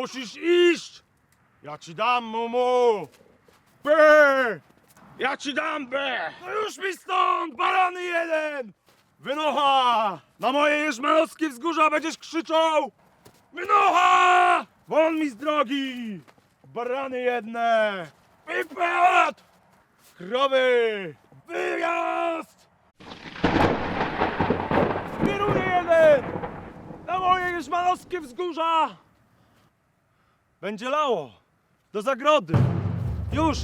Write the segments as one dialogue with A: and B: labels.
A: Musisz iść! Ja ci dam, mumu! B! Ja ci dam B! No już mi stąd, barany jeden! Wynocha! Na moje jeżmanowskie wzgórza będziesz krzyczał! Wynocha! Won mi z drogi! Barany jedne! Wypad! Krowy! Wyjazd! Kieruję jeden! Na moje jeżmanowskie wzgórza! Będzie lało! Do zagrody! Już!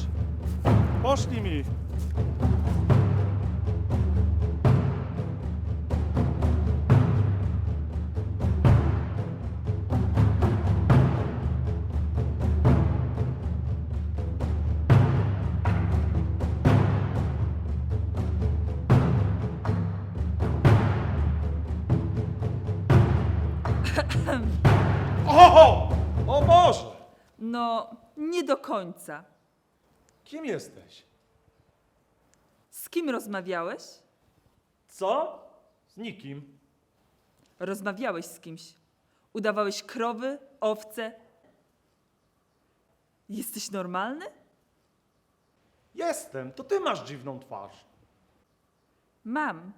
A: Poszli mi! Oho! O Boże!
B: No, nie do końca.
A: Kim jesteś?
B: Z kim rozmawiałeś?
A: Co? Z nikim.
B: Rozmawiałeś z kimś. Udawałeś krowy, owce. Jesteś normalny?
A: Jestem, to ty masz dziwną twarz.
B: Mam.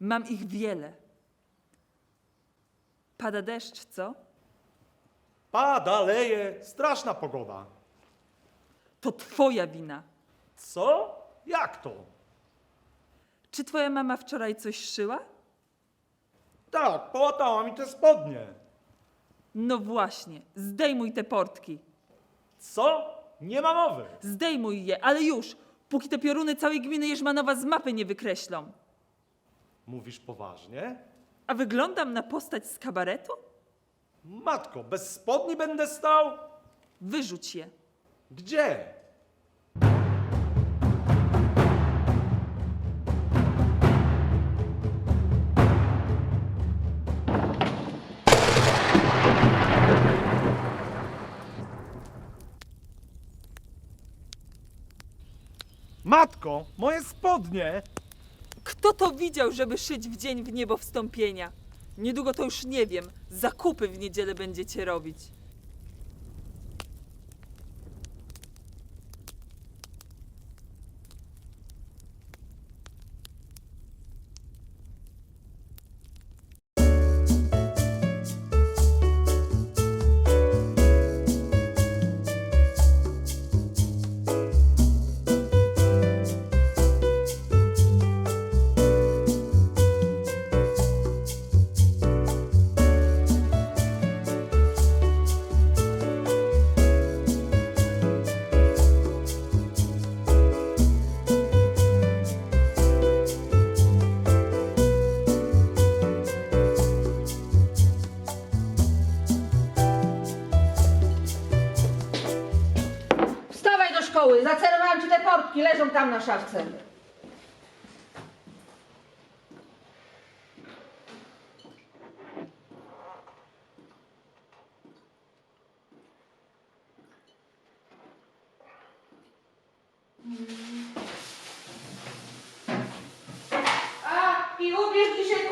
B: Mam ich wiele. Pada deszcz, co?
A: Pada, leje, straszna pogoda.
B: To twoja wina.
A: Co? Jak to?
B: Czy twoja mama wczoraj coś szyła?
A: Tak, połatała mi te spodnie.
B: No właśnie, zdejmuj te portki.
A: Co? Nie ma mowy.
B: Zdejmuj je, ale już, póki te pioruny całej gminy Jerzmanowa z mapy nie wykreślą.
A: Mówisz poważnie?
B: A wyglądam na postać z kabaretu?
A: Matko, bez spodni będę stał?
B: Wyrzuć je.
A: Gdzie? Matko, moje spodnie!
B: Kto to widział, żeby szyć w dzień w niebo wstąpienia? Niedługo to już nie wiem. Zakupy w niedzielę będziecie robić.
C: Szkoły, zacelowałam ci te portki, leżą tam na szafce. A, i ubierz dzisiaj